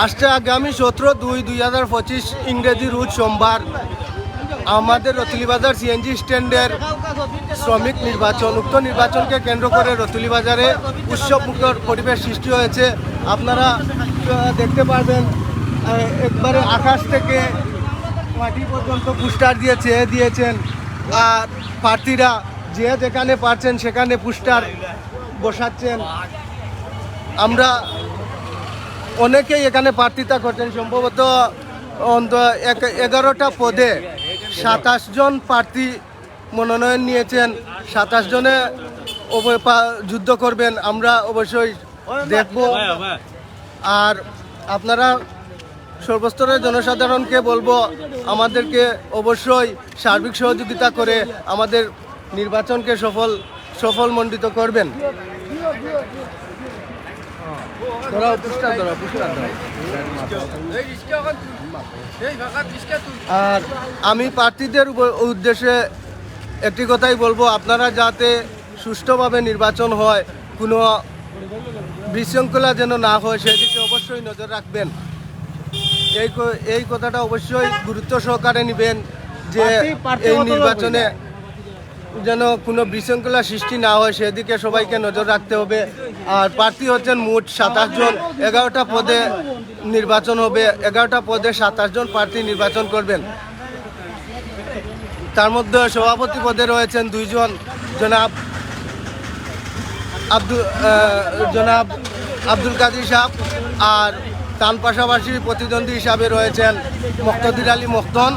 আসছে আগামী সতেরো দুই দুই হাজার পঁচিশ ইংরেজি রোজ সোমবার। আমাদের রতুলিবাজার সিএনজি স্ট্যান্ডের শ্রমিক নির্বাচন, উক্ত নির্বাচনকে কেন্দ্র করে রতুলি বাজারে উৎসব মুখর পরিবেশ সৃষ্টি হয়েছে। আপনারা দেখতে পারবেন একবারে আকাশ থেকে মাটি পর্যন্ত পুস্টার দিয়ে চেয়ে দিয়েছেন। আর প্রার্থীরা যে যেখানে পারছেন সেখানে পুস্টার বসাচ্ছেন। আমরা অনেকেই এখানে প্রার্থিতা করছেন। সম্ভবত এগারোটা পদে সাতাশ জন প্রার্থী মনোনয়ন নিয়েছেন। সাতাশ জনে যুদ্ধ করবেন, আমরা অবশ্যই দেখব। আর আপনারা সর্বস্তরের জনসাধারণকে বলব, আমাদেরকে অবশ্যই সার্বিক সহযোগিতা করে আমাদের নির্বাচনকে সফল সফল মণ্ডিত করবেন। ধরাও, ধরাও। আর আমি প্রার্থীদের উদ্দেশ্যে একটি কথাই বলব আপনারা যাতে সুষ্ঠুভাবে নির্বাচন হয় কোনো বিশৃঙ্খলা যেন না হয় সেদিকে অবশ্যই নজর রাখবেন এই এই কথাটা অবশ্যই গুরুত্ব সহকারে নেবেন যে এই নির্বাচনে যেন কোনো বিশৃঙ্খলা সৃষ্টি না হয়, সেদিকে সবাইকে নজর রাখতে হবে। আর প্রার্থী হচ্ছেন মোট সাতাশ জন। এগারোটা পদে নির্বাচন হবে। এগারোটা পদে সাতাশ জন প্রার্থী নির্বাচন করবেন। তার মধ্যে সভাপতি পদে রয়েছেন দুইজন, জনাব আব্দুল জনাব আব্দুল কাদির সাহ আর তার পাশাপাশি প্রতিদ্বন্দ্বী হিসাবে রয়েছেন মক্তদির আলী মখতন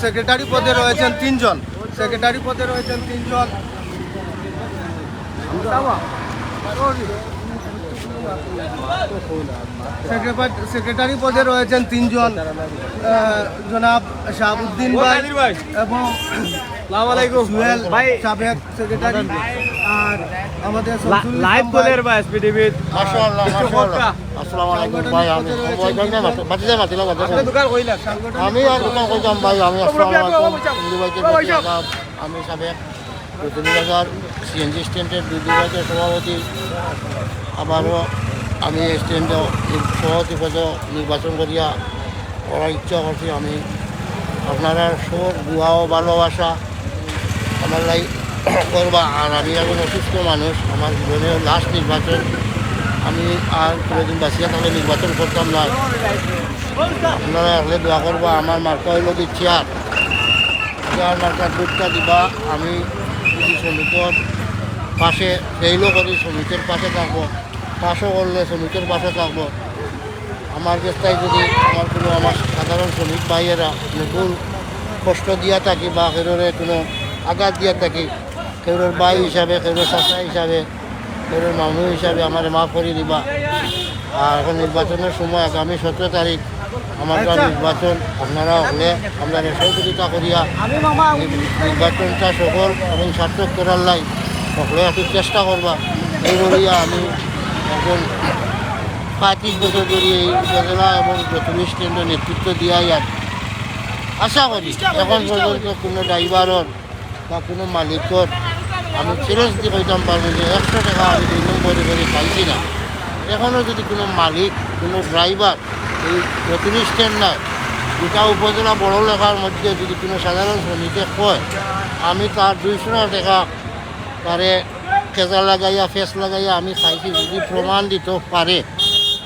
সেক্রেটারি পদে রয়েছেন তিনজন। সেক্রেটারি পদে রয়েছেন তিনজন। সেক্রেটারি- সেক্রেটারি পদে রয়েছেন তিনজন জনাব শাহাবুদ্দিন ভাই এবং জুয়েল ভাই। সাবেক সেক্রেটারি। আর আমাদের শামসুল লাইভ ইসলাম ভাই। বলের মাশাআল্লাহ মাশাআল্লাহ। আসসালামু আলাইকুম ভাই আমি দোকান কইলা আমি আর দোকান কইতাম ভাই আমি আসসালামু আলাইকুম। হিন্দু ভাইকে বেশি আদাব। আমি সাবেক হাজার সিএনজি স্ট্যান্ডের দুই বিভাগের সভাপতি, আবারও আমি এই স্ট্যান্ডে সভাপতি পদে নির্বাচন করিয়া করার ইচ্ছা করছি আমি। আপনারা সব দোয়া ও ভালোবাসা আমার লাই করবা। আর আমি এখন অসুস্থ মানুষ, আমার জীবনের লাস্ট নির্বাচন। আমি আর কোনোদিন বাঁচিয়া থাকলে নির্বাচন করতাম না। আপনারা আসলে দোয়া করবা, আমার মার্কা হইল কি চেয়ার চেয়ার মার্কার দুধটা দিবা। আমি শ্রমিকের পাশে ফেইলও করি শ্রমিকের পাশে থাকব। পাশও করলে শ্রমিকের পাশে থাকব। আমার চেষ্টায় যদি আমার কোনো আমার সাধারণ শ্রমিক ভাইয়েরা নতুন কষ্ট দিয়া থাকি বা কেউরে কোনো আঘাত দিয়া থাকি কেউর ভাই হিসাবে কেউর চাচা হিসাবে কেউর মামু হিসাবে আমার মাফ করে দিবা। আর এখন নির্বাচনের সময় আগামী সতেরো তারিখ আমার নির্বাচন আপনারা হলে আমরা সহযোগিতা করিয়া নির- নির্বাচনটা সফল এবং সার্থক করার লাই। সকলে একটু চেষ্টা করবা। এই বলিয়া আমি এখন পঁয়ত্রিশ বছর ধরে এই উপজেলা এবং প্রথম স্ট্যান্ডে নেতৃত্ব দিয়াই আর আশা করি এখন পর্যন্ত কোনো ড্রাইভারর বা কোনো মালিকর আমি সিরিয়াসলি কইতাম পারব যে একশো টাকা আমি দুই নম্বরে করে পাইছি না। এখনও যদি কোনো মালিক, কোনো ড্রাইভার এই নতুন স্ট্যান্ড নাই দুটা উপজেলা বড় লেখার মধ্যে যদি কোনো সাধারণ শ্রমিকে কয়, আমি তার দুইশো টাকা তারে কেজা লাগাইয়া ফেস লাগাইয়া আমি খাইছি যদি প্রমাণ দিতে পারে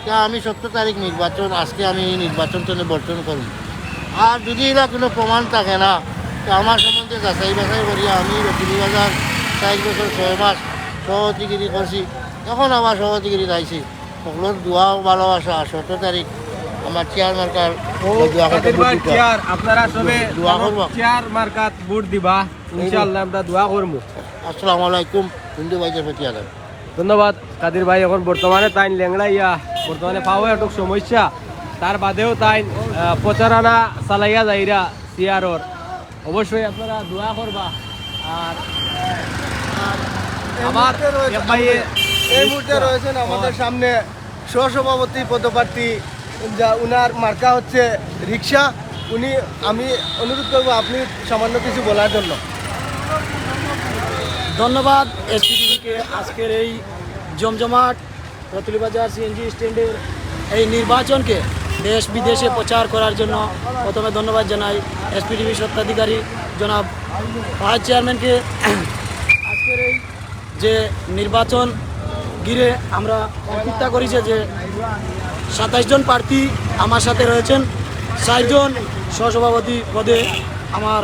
তা আমি সত্তর তারিখ নির্বাচন আজকে আমি এই নির্বাচনটা বর্জন করব আর যদি এরা কোনো প্রমাণ থাকে না তো আমার সম্বন্ধে যাচাই বাছাই করিয়া আমি বাজার চার বছর ছয় মাস সভাপতিগিরি করছি। এখন আমার সভাপতিগিরি আইছি। সকলের দোয়া ভালোবাসা আর সতেরো তারিখ আমার চেয়ার মার্কার। আপনারা সবে। চেয়ার মার্কাত ভোট দিবা। ইনশাআল্লাহ আমরা দোয়া করব। আসসালামু আলাইকুম হিন্দু ভাইদের প্রতি আদাব। ধন্যবাদ। কাদির ভাই এখন বর্তমানে তাই লেংড়াইয়া বর্তমানে পাওয়া একটু সমস্যা। তার বাদেও তাই আহ, প্রচারণা চালাইয়া যাইরা চেয়ারর অবশ্যই আপনারা দোয়া করবা। আর আর আমার এই মুহূর্তে রয়েছেন আমাদের সামনে সহসভাপতি পদপ্রার্থী যা উনার মার্কা হচ্ছে রিক্সা। উনি আমি অনুরোধ করব আপনি সামান্য কিছু বলার জন্য। ধন্যবাদ এসপিটিভিকে আজকের এই জমজমাট রতুলিবাজার সিএনজি স্ট্যান্ডের এই নির্বাচনকে দেশ বিদেশে প্রচার করার জন্য প্রথমে ধন্যবাদ জানাই এসপিডিবি সত্ত্বাধিকারী জনাব ভাইস চেয়ারম্যানকে। আজকের এই যে নির্বাচন ঘিরে আমরা চিন্তা করেছি যে সাতাইশ জন প্রার্থী আমার সাথে রয়েছেন। ষাটজন সহসভাপতি পদে আমার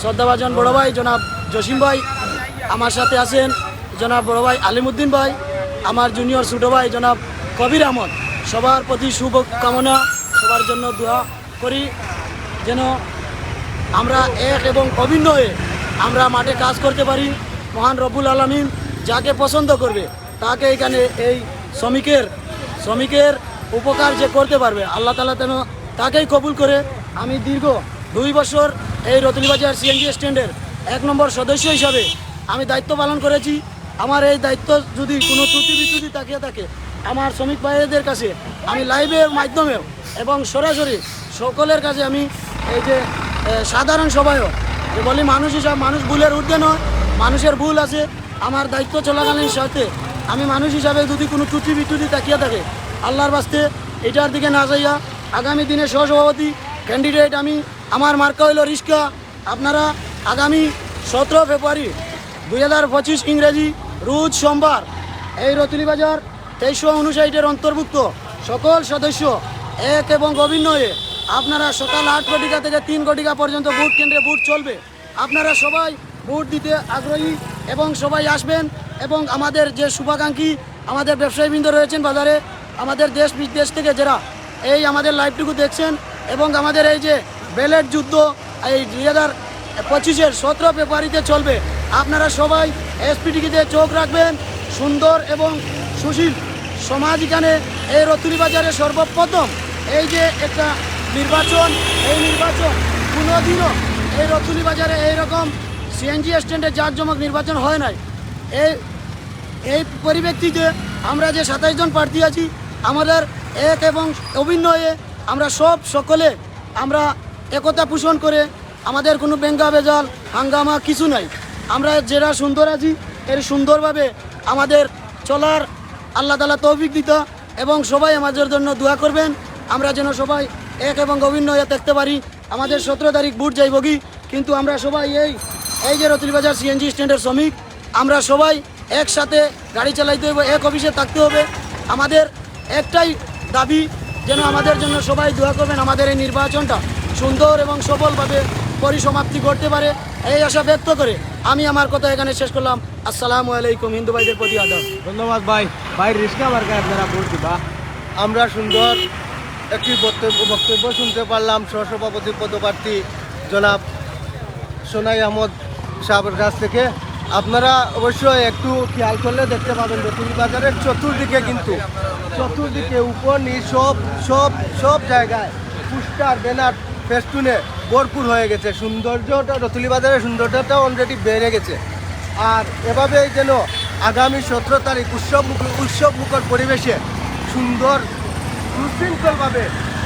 শ্রদ্ধাভাজন বড় ভাই জনাব জসিম ভাই আমার সাথে আছেন, জনাব বড় ভাই আলিমুদ্দিন ভাই, আমার জুনিয়র ছোটো ভাই জনাব কবির আহমদ। সবার প্রতি শুভ কামনা সবার জন্য দোয়া করি যেন আমরা এক এবং অভিন্ন হয়ে আমরা মাঠে কাজ করতে পারি। মহান রবুল আলমিন যাকে পছন্দ করবে, তাকে এখানে এই শ্রমিকের শ্রমিকের উপকার যে করতে পারবে, আল্লাহ তালা যেন তাকেই কবুল করে। আমি দীর্ঘ দুই বছর এই রতলিবাজার সিএনজি স্ট্যান্ডের এক নম্বর সদস্য হিসাবে আমি দায়িত্ব পালন করেছি। আমার এই দায়িত্ব যদি কোনো ত্রুটি বিচ্যুতি তাকিয়ে থাকে, আমার শ্রমিক ভাইদের কাছে আমি লাইভের মাধ্যমেও এবং সরাসরি সকলের কাছে আমি এই যে সাধারণ সবাইও যে বলি মানুষ হিসাব মানুষ ভুলের ঊর্ধ্বে নয়, মানুষের ভুল আছে, আমার দায়িত্ব চলাকালীন সাথে আমি মানুষ হিসাবে যদি কোনো ত্রুটি বিচ্যুতি তাকিয়ে থাকে, আল্লাহর বাস্তে এটার দিকে না যাইয়া আগামী দিনে সহসভাপতি ক্যান্ডিডেট আমি, আমার মার্কা হইল রিস্কা আপনারা আগামী সতেরো ফেব্রুয়ারি দুই হাজার পঁচিশ ইংরেজি রোজ সোমবার এই রতুলি বাজার তেইশশো উনষাটের অন্তর্ভুক্ত সকল সদস্য এক এবং অভিন্ন হয়ে আপনারা সকাল আট ঘটিকা থেকে তিন ঘটিকা পর্যন্ত ভোট কেন্দ্রে ভোট চলবে। আপনারা সবাই ভোট দিতে আগ্রহী এবং সবাই আসবেন এবং আমাদের যে শুভাকাঙ্ক্ষী আমাদের ব্যবসায়ীবৃন্দ রয়েছেন বাজারে, আমাদের দেশ বিদেশ থেকে যারা এই আমাদের লাইভটুকু দেখছেন এবং আমাদের এই যে ব্যালেট যুদ্ধ, এই দুই হাজার পঁচিশের সতেরো ফেব্রুয়ারিতে চলবে। আপনারা সবাই এসপিটিকে চোখ রাখবেন। সুন্দর এবং সুশীল সমাজ এখানে এই রতুরি বাজারে সর্বপ্রথম। এই যে একটা নির্বাচন, এই নির্বাচন কোনোদিনও এই রতুলি বাজারে এইরকম সিএনজি স্ট্যান্ডে জাঁকজমক নির্বাচন হয় নাই। এই এই পরিপ্রেক্ষিতে আমরা যে সাতাইশ জন প্রার্থী আছি, আমাদের এক এবং অভিন্ন হয়ে আমরা সব সকলে আমরা একতা পোষণ করে আমাদের কোনো বেঙ্গা বেজাল হাঙ্গামা কিছু নাই। আমরা যারা সুন্দর আছি, এর সুন্দরভাবে আমাদের চলার আল্লাহ তালা তৌফিক দিত এবং সবাই আমাদের জন্য দোয়া করবেন। আমরা যেন সবাই এক এবং অভিন্ন হয়ে থাকতে পারি। আমাদের সতেরো তারিখ বুট যাইব কি? কিন্তু আমরা সবাই এই এই যে রতুলবাজার সিএনজি স্ট্যান্ডের শ্রমিক, আমরা সবাই একসাথে গাড়ি চালাইতে হবে এক অফিসে থাকতে হবে। আমাদের একটাই দাবি, যেন আমাদের জন্য সবাই দোয়া করবেন আমাদের এই নির্বাচনটা সুন্দর এবং সফলভাবে পরিসমাপ্তি করতে পারে এই আশা ব্যক্ত করে আমি আমার কথা এখানে শেষ করলাম। আসসালামু আলাইকুম হিন্দু ভাইদের প্রতি আদব। ধন্যবাদ ভাই। ভাই রিস্কা মার্কায় আপনারা ভোট দিবা। আমরা সুন্দর একটি বক্তব্য বক্তব্য শুনতে পারলাম সহসভাপতি পদপ্রার্থী জনাব সোনাই আহমদ সাহেবের কাছ থেকে। আপনারা অবশ্যই একটু খেয়াল করলে দেখতে পাবেন রতুল বাজারের চতুর্দিকে কিন্তু চতুর্দিকে উপর নিচ সব সব সব জায়গায় পুস্টার ব্যানার ফেস্টুনে ভরপুর হয়ে গেছে। সৌন্দর্যটা রতুলি বাজারের সৌন্দর্যটা অলরেডি বেড়ে গেছে। আর এভাবেই যেন আগামী সতেরো তারিখ উৎসব উৎসব মুখর পরিবেশে সুন্দর সুশৃঙ্খলভাবে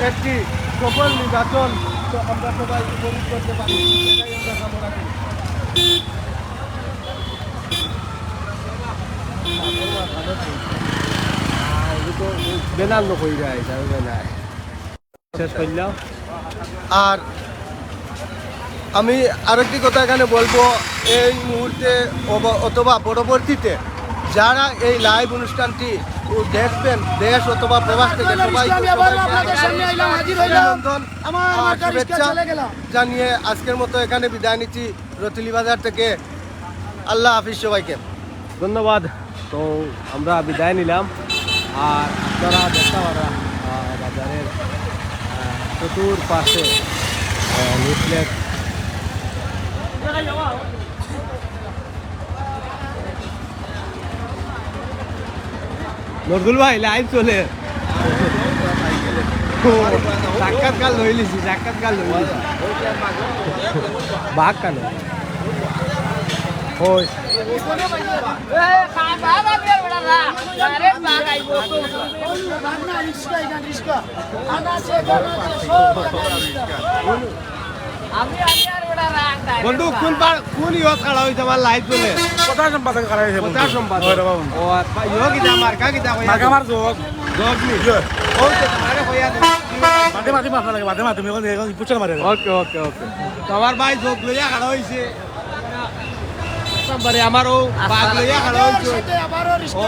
একটি সফল নির্বাচন আমরা সবাই উপভোগ করতে পারি। আমরা কামনা করি। বেনার নকই যায় শেষ করলাম আর আমি আরেকটি কথা এখানে বলব এই মুহূর্তে অথবা পরবর্তীতে যারা এই লাইভ অনুষ্ঠানটি দেখবেন দেশ অথবা প্রবাস থেকে সবাই শুভেচ্ছা জানিয়ে আজকের মতো এখানে বিদায় নিচ্ছি। রতুলি বাজার থেকে আল্লাহ হাফিজ সবাইকে। ধন্যবাদ। তো আমরা বিদায় নিলাম। আর আপনারা দেখা পারা বাজারের চতুর পাশে লিফলেট নজরুল ভাই লাইভ চলে। সাক্ষাৎকার লই লিছি সাক্ষাৎকার লই লিছি বাঘ কেন? ওই। বন্ধু কোন পার কোন ইয়ত খাড়া হইছে আমার লাইভ চলে কথা সম্পাদক খারাপ হয়েছে প্রচার সম্পাদক ও ইয় কিতা মার্কা কিতা কই মার্কা মার যোগ জগ নি? মাঝে মাঝে মাফা লাগে মাঝে মাঝে তুমি এখন পুছার মারে। ওকে ওকে ওকে। তো আমার ভাই যোগ লইয়া খাড়া হয়েছে বারে আমারও বাঘ লইয়া খাড়া হয়েছে ও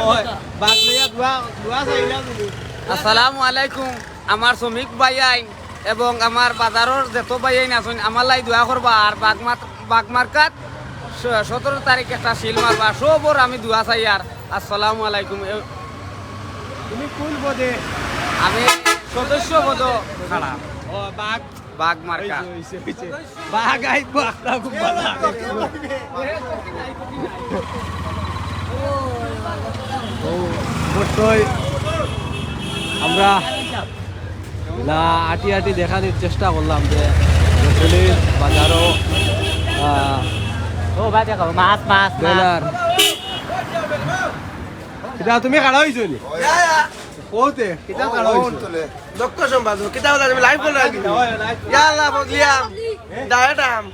বাঘ লইয়া দুয়া দুয়া চাইলা তুমি। আসসালামু আলাইকুম আমার শ্রমিক ভাই আইন এবং আমার বাজারের যত ভাই আইন আছেন আমার লাই দোয়া করবা। আর বাগমাত বাগমার্কাত সতেরো তারিখ একটা শিল মারবা। সবর আমি দোয়া চাই আর। আসসালামু আলাইকুম। তুমি কোন পদে আমি সদস্য পদ খাড়া। ও বাঘ। বাঘ মার্কা। হইছে হইছে বাঘ আই বাঘটা খুব ভালো অবশ্যই আমরা না আটি আটি দেখানোর চেষ্টা করলাম যে রসুলির বাজারও ও ভাই দেখো মাছ মাছ তুমি খাড়া হইছো নি? ওতে কিতা খাড়া হইছো ডক্টর সম্পাদক কিতা বলা তুমি লাইভ বলা কি ইয়াল্লা বগলিয়াম ডায়েটাম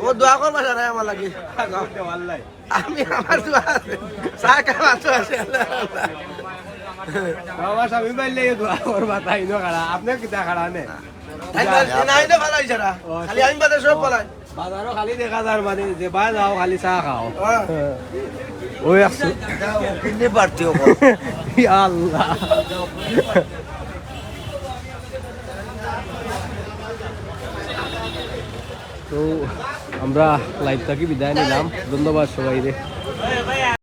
ও দোয়া করবা জানা আমার লাগি। আমি আমার দোয়া আছে। খাওয়া আছে। স্বামী পাইলে নো খাড়া কিতা খাড়া নে? বাজারও খালি দেখা মানে যে বা যাও খালি চাহ খাও। ওই আল্লাহ। তো আমরা লাইভ থাকি বিদায় নিলাম। ধন্যবাদ সবাই রে